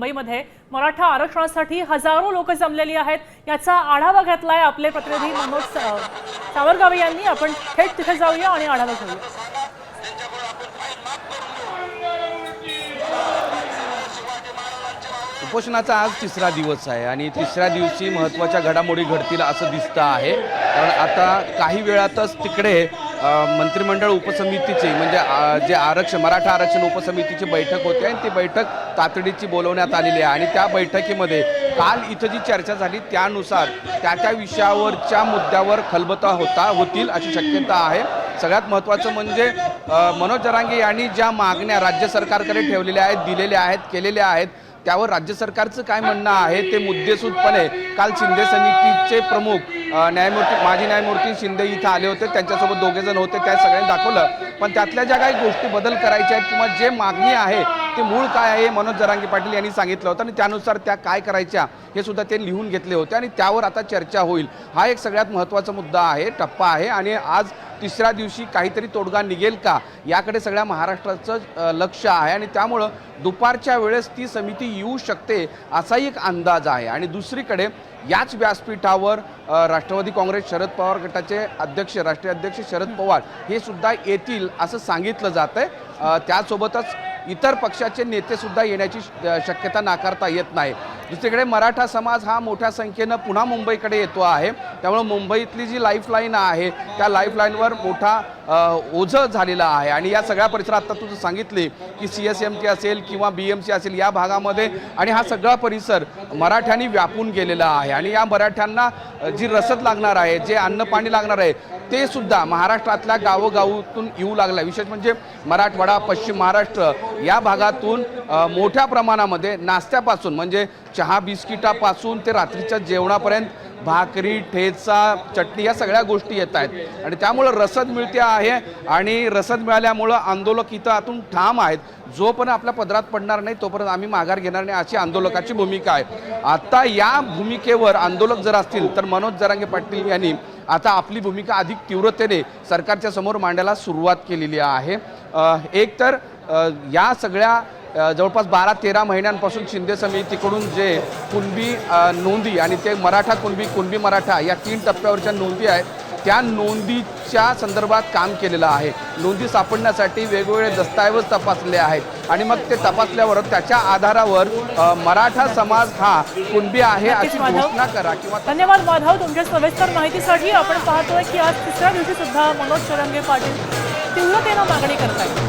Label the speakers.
Speaker 1: मुंबईमध्ये मराठा आरक्षणासाठी हजारो लोक जमलेली आहेत. याचा आढावा घेतलाय आपले प्रतिनिधी मनोज सावरगावे यांनी. आपण थेट तिथे जाऊया आणि आढावा घेऊया.
Speaker 2: उपोषणाचा आज तिसरा दिवस आहे आणि तिसऱ्या दिवशी महत्त्वाच्या घडामोडी घडतील असं दिसतं आहे. कारण आता काही वेळातच तिकडे मंत्रिमंडळ उपसमितीची म्हणजे जे आरक्षण मराठा आरक्षण उपसमितीची बैठक होते आणि ती बैठक तातडीची बोलवण्यात आलेली आहे. आणि त्या बैठकीमध्ये काल इथं जी चर्चा झाली त्यानुसार त्या त्या विषयावरच्या मुद्द्यावर खलबता होता होतील अशी शक्यता आहे. सगळ्यात महत्त्वाचं म्हणजे मनोज जरांगे यांनी ज्या मागण्या राज्य सरकारकडे ठेवलेल्या आहेत दिलेल्या आहेत केलेल्या आहेत त्यावर राज्य सरकारचं काय म्हणणं आहे ते मुद्देसूदपणे काल शिंदे समितीचे प्रमुख न्यायमूर्ती माजी न्यायमूर्ती शिंदे इथं आले होते. त्यांच्यासोबत दोघे जण होते. त्या सगळ्यांनी दाखवलं. पण त्यातल्या ज्या काही गोष्टी बदल करायच्या आहेत किंवा जे मागणी आहे ते मूळ काय आहे मनोज जरांगे पाटील यांनी सांगितलं होतं आणि त्यानुसार त्या काय करायच्या हे सुद्धा ते लिहून घेतले होते आणि त्यावर आता चर्चा होईल. हा एक सगळ्यात महत्त्वाचा मुद्दा आहे टप्पा आहे आणि आज तिसऱ्या दिवशी काहीतरी तोडगा निघेल का याकडे सगळ्या महाराष्ट्राचं लक्ष आहे आणि त्यामुळं दुपारच्या वेळेस ती समिती येऊ शकते असाही एक अंदाज आहे. आणि दुसरीकडे याच व्यासपीठावर राष्ट्रवादी काँग्रेस शरद पवार गटाचे अध्यक्ष राष्ट्रीय अध्यक्ष शरद पवार हे सुद्धा येतील असं सांगितलं जात आहे त्यासोबतच इतर पक्षाचे नेतेसुद्धा येण्याची श- शक्यता नाकारता येत नाही. दुसरीकडे मराठा समाज हा मोठ्या संख्येनं पुन्हा मुंबईकडे येतो आहे. त्यामुळे मुंबईतली जी लाईफलाईन आहे त्या लाईफलाईनवर मोठा ओझं झालेलं आहे. आणि या सगळ्या परिसरात आता तुझं सांगितले की सी एस एम टी असेल किंवा बी एम सी असेल या भागामध्ये आणि हा सगळा परिसर मराठ्यांनी व्यापून गेलेला आहे. आणि या मराठ्यांना जी रसद लागणार आहे जे अन्न पाणी लागणार आहे ते सुद्धा महाराष्ट्रातल्या गावोगावातून येऊ लागलं विशेष म्हणजे मराठवाडा पश्चिम महाराष्ट्र या भागातून मोठ्या प्रमाणामध्ये नाश्त्यापासून म्हणजे चहा बिस्किटापासून ते रात्रीच्या जेवणापर्यंत भाकरी ठेचा चटणी या सगळ्या गोष्टी येत आहेत. आणि त्यामुळं रसद मिळते आहे आणि रसद मिळाल्यामुळं आंदोलक इथं आतून ठाम आहेत. जोपर्यंत आपल्या पदरात पडणार नाही तोपर्यंत आम्ही माघार घेणार नाही अशी आंदोलकाची भूमिका आहे. आता या भूमिकेवर आंदोलक जर असतील तर मनोज जरांगे पाटील यांनी आता आपली भूमिका अधिक तीव्रतेने सरकारच्या समोर मांडायला सुरुवात केलेली आहे. एक तर या सगळ्या जवळपास बारा तेरा महिन्यांपासून शिंदे समितीकडून जे कुणबी नोंदी आणि ते मराठा कुणबी कुणबी मराठा या तीन टप्प्यावरच्या नोंदी आहेत त्या नोंदीच्या संदर्भात काम केलेलं आहे. नोंदी सापडण्यासाठी वेगवेगळे दस्तऐवज तपासले आहेत आणि मग ते तपासल्यावर त्याच्या आधारावर मराठा समाज हा कुणबी आहे अशी. घोषणा करा किंवा
Speaker 1: धन्यवाद माधव तुमच्या सविस्तर माहितीसाठी. आपण पाहतोय की आज तिसऱ्या दिवशी सुद्धा मनोज चरंगे पाटील तीव्रतेनं मागणी करतायत.